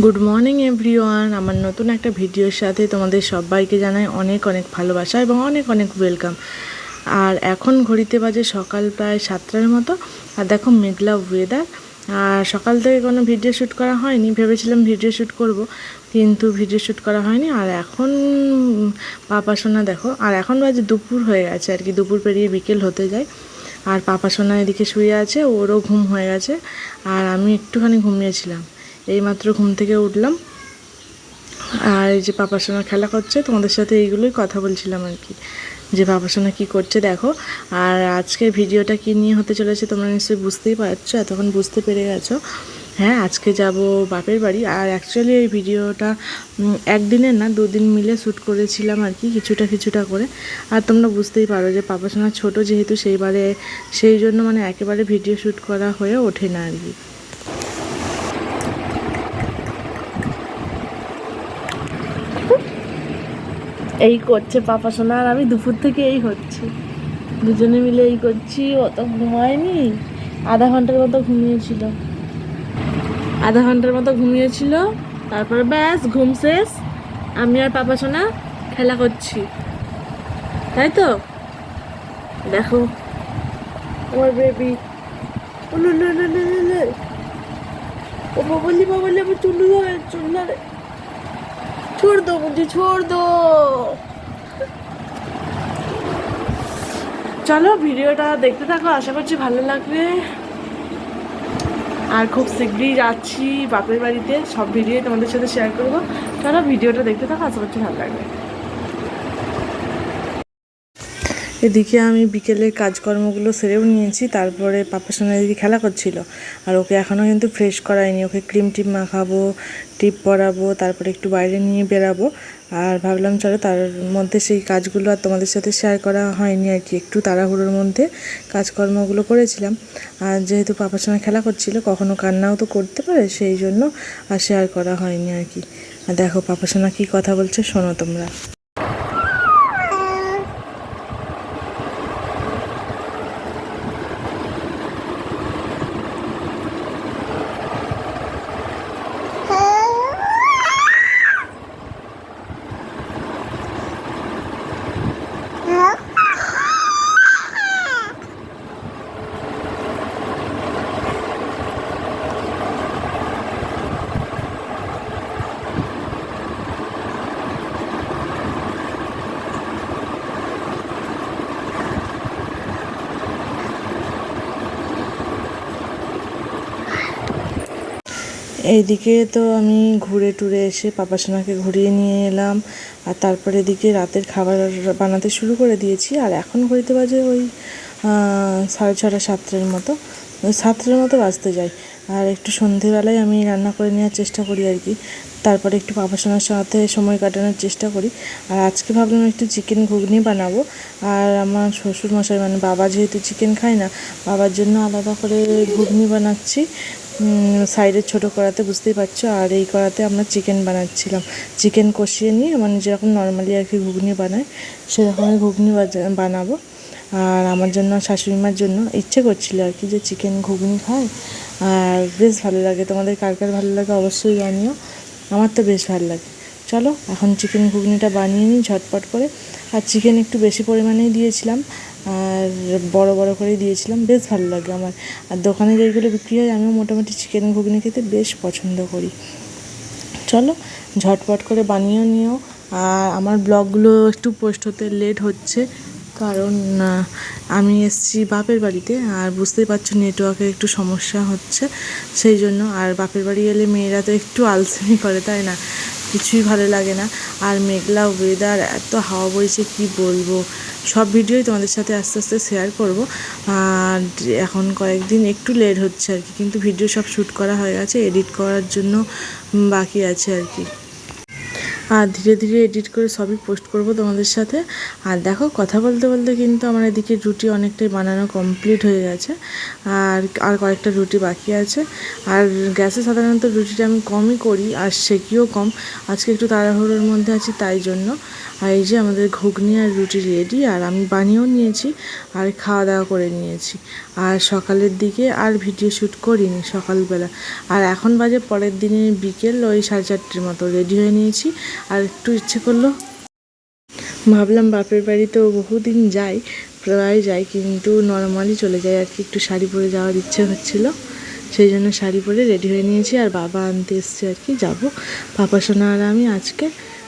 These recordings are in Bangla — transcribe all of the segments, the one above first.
গুড মর্নিং এভরিওয়ান আমার নতুন একটা ভিডিওর সাথে তোমাদের সবাইকে জানাই অনেক অনেক ভালোবাসা এবং অনেক অনেক ওয়েলকাম আর এখন ঘড়িতে বাজে সকাল প্রায় সাতটার মতো। আর দেখো মেঘলা ওয়েদার আর সকাল থেকে কোনো ভিডিও শ্যুট করা হয়নি, ভেবেছিলাম ভিডিও শ্যুট করব, কিন্তু ভিডিও শ্যুট করা হয়নি। আর এখন পাপা সোনা দেখো, আর এখন বাজে দুপুর হয়ে গেছে, আর কি দুপুর পেরিয়ে বিকেল হতে যায়। আর পাপা সোনা এদিকে শুয়ে আছে, ওরও ঘুম হয়ে গেছে। আর আমি একটুখানি ঘুমিয়েছিলাম। এইমাত্র ঘুম থেকে উঠলাম। আর এই যে পাপার সঙ্গে খেলা করছে, তোমাদের সাথে এইগুলোই কথা বলছিলাম আর কি। যে পাপার সঙ্গে কী করছে দেখো। আর আজকের ভিডিওটা কী নিয়ে হতে চলেছে তোমরা নিশ্চয়ই বুঝতেই পারছ, এতক্ষণ বুঝতে পেরে গেছো। হ্যাঁ আজকে যাব বাপের বাড়ি। আর অ্যাকচুয়ালি এই ভিডিওটা একদিনের না, দুদিন মিলে শ্যুট করেছিলাম আর কি, কিছুটা কিছুটা করে। আর তোমরা বুঝতেই পারো যে পাপার সঙ্গে ছোটো যেহেতু, সেইবারে, সেই জন্য মানে একেবারে ভিডিও শ্যুট করা হয়ে ওঠে না আর কি। এই করছে পাপা সোনা আর আমি দুপুর থেকে এই হচ্ছে। দুজনে মিলে এই করছি, অত ঘুমায়নি। আধা ঘণ্টার মতো ঘুমিয়েছিল। আধা ঘণ্টার মতো ঘুমিয়েছিল, তারপরে ব্যাস, ঘুম শেষ। আমি আর পাপা সোনা খেলা করছি। তাই তো? দেখো। আমার বেবি ও বাবলি বাবলি, আমার চুল ধরে চুল ধরে। छोड़ दो मुझे छोड़ दो চলো ভিডিওটা দেখতে থাকো আশা করছি ভালো লাগবে আর খুব শীঘ্রই যাচ্ছি বাপের বাড়িতে সব ভিডিও তোমাদের সাথে শেয়ার করবো চলো ভিডিওটা দেখতে থাকো আশা করছি ভালো লাগবে এদিকে আমি বিকেলের কাজকর্মগুলো সেরেও নিয়েছি, তারপরে পাপার সঙ্গে এদিকে খেলা করছিল। আর ওকে এখনও কিন্তু ফ্রেশ করাইনি। ওকে ক্রিম টিপ মাখাবো টিপ পরাবো, তারপরে একটু বাইরে নিয়ে বেরাবো। আর ভাবলাম, চলো তার মধ্যে সেই কাজগুলো আর তোমাদের সাথে শেয়ার করা হয়নি আর কি। একটু তাড়াহুড়োর মধ্যে কাজকর্মগুলো করেছিলাম। আর যেহেতু পাপার সঙ্গে খেলা করছিল, কখনো কান্নাও তো করতে পারে, সেই জন্য আর শেয়ার করা হয়নি আর কি। আর দেখো, পাপার সঙ্গে কী কথা বলছে, শোনো তোমরা। এইদিকে তো আমি ঘুরে টুরে এসে পাপাসোনাকে ঘুরিয়ে নিয়ে এলাম। আর তারপরে এদিকে রাতের খাবার বানাতে শুরু করে দিয়েছি। আর এখন ঘড়িতে বাজে ওই সাড়ে ছটা, সাতটার মতো। সাতটার মতো বাজতে যায়। আর একটু সন্ধেবেলায় আমি রান্না করে নেওয়ার চেষ্টা করি আর কি। তারপরে একটু পাপা সোনার সাথে সময় কাটানোর চেষ্টা করি। আর আজকে ভাবলাম একটু চিকেন ঘুগনি বানাবো। আর আমার শ্বশুর মশাই মানে বাবা যেহেতু চিকেন খায় না, বাবার জন্য আলাদা করে ঘুগনি বানাচ্ছি। সাইডের ছোটো কড়াতে, বুঝতেই পারছ? আর এই কড়াতে আমরা চিকেন বানাচ্ছিলাম। চিকেন কষিয়ে নিয়ে মানে যেরকম নর্মালি আর কি ঘুগনি বানায়, সেরকমই ঘুগনি বানাবো। আর আমার জন্য শাশুড়ি মার জন্য ইচ্ছে করছিল আর কি যে চিকেন ঘুগনি খায়। আর বেশ ভালো লাগে। তোমাদের কার কার ভালো লাগে অবশ্যই জানিও। আমার তো বেশ ভালো লাগে। চলো, এখন চিকেন ঘুগনিটা বানিয়ে নিই ঝটপট করে। আর চিকেন একটু বেশি পরিমাণেই দিয়েছিলাম। আর বড় বড় করেই দিয়েছিলাম। বেশ ভালো লাগে আমার। আর দোকানে যেগুলো বিক্রি হয়, আমিও মোটামুটি চিকেন ঘুগনি খেতে বেশ পছন্দ করি। চলো, ঝটপট করে বানিয়ে নিও। আর আমার ব্লগগুলো একটু পোস্ট হতে লেট হচ্ছে। কারণ আমি এসেছি বাপের বাড়িতে আর বুঝতেই পারছ নেটওয়ার্কের একটু সমস্যা হচ্ছে। সেই জন্য আর বাপের বাড়ি এলে মেয়েরা তো একটু আলসেমি করে, তাই না? কিছুই ভালো লাগে না। আর মেঘলা ওয়েদার এত হাওয়া বইছে, কি বলব? সব ভিডিওই তোমাদের সাথে আস্তে আস্তে শেয়ার করব। আর এখন কয়েকদিন একটু লেট হচ্ছে আর কি, কিন্তু ভিডিও সব শ্যুট করা হয়ে গেছে এডিট করার জন্য বাকি আছে আর কি। আর ধীরে ধীরে এডিট করে সবই পোস্ট করব তোমাদের সাথে। আর দেখো, কথা বলতে বলতে কিন্তু আমার এদিকে রুটি অনেকটাই বানানো কমপ্লিট হয়ে গেছে। আর আর কয়েকটা রুটি বাকি আছে। আর গ্যাসে সাধারণত রুটিটা আমি কমই করি, আর সেকিও কম। আজকে একটু তাড়াহুড়োর মধ্যে আছি তাই জন্য। আর এই যে আমাদের ঘুগনি আর রুটি রেডি আর আমি বানিয়েও নিয়েছি, আর খাওয়া দাওয়া করে নিয়েছি। আর সকালের দিকে আর ভিডিও শ্যুট করিনি সকালবেলা। আর এখন বাজে পরের দিনে বিকেল, ওই সাড়ে চারটের মতো রেডি হয়ে নিয়েছি। আর একটু ইচ্ছে করল। ভাবলাম বাপের বাড়ি বাড়িতেও বহুদিন যাই, প্রায় যাই, কিন্তু নর্মালি চলে যাই। আর কি একটু শাড়ি পরে যাওয়ার ইচ্ছে হচ্ছিল। সেই জন্য শাড়ি পরে রেডি হয়ে নিয়েছি আর বাবা আনতে এসছে আর কি, যাব। পাপা, সোনা আর আমি আজকে।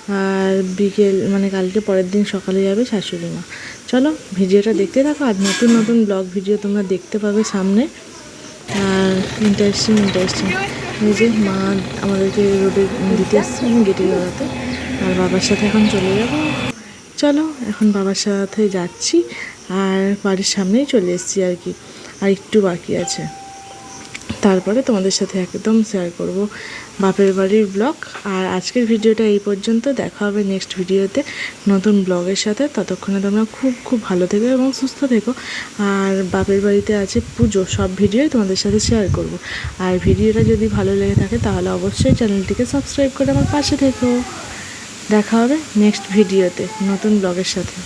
আর বিকেল মানে কালকে পরের দিন সকালে যাবে শাশুড়ি মা। চলো ভিডিওটা দেখতে থাকো। আর নতুন নতুন ব্লগ ভিডিও তোমরা দেখতে পাবে সামনে। আর ইন্টারেস্টিং ইন্টারেস্টিং এই মা আমাদেরকে রোডে দিতে আসছে গেটে দাঁড়াতে আর বাবার সাথে এখন চলে যাব। চলো, এখন বাবার সাথে যাচ্ছি। আর বাড়ির সামনেই চলে এসেছি আর কি। আর একটু বাকি আছে। তারপরে তোমাদের সাথে একদম শেয়ার করব বাপের বাড়ির ব্লগ আর আজকের ভিডিওটা এই পর্যন্ত। দেখা হবে নেক্সট ভিডিওতে নতুন ব্লগের সাথে। ততক্ষণে তোমরা খুব খুব ভালো থেকো এবং সুস্থ থেকো। আর বাপের বাড়িতে আছে পুজো, সব ভিডিওই তোমাদের সাথে শেয়ার করব। আর ভিডিওটা যদি ভালো লেগে থাকে, তাহলে অবশ্যই চ্যানেলটিকে সাবস্ক্রাইব করে আমার পাশে থেকো। দেখা হবে নেক্সট ভিডিওতে নতুন ব্লগের সাথে।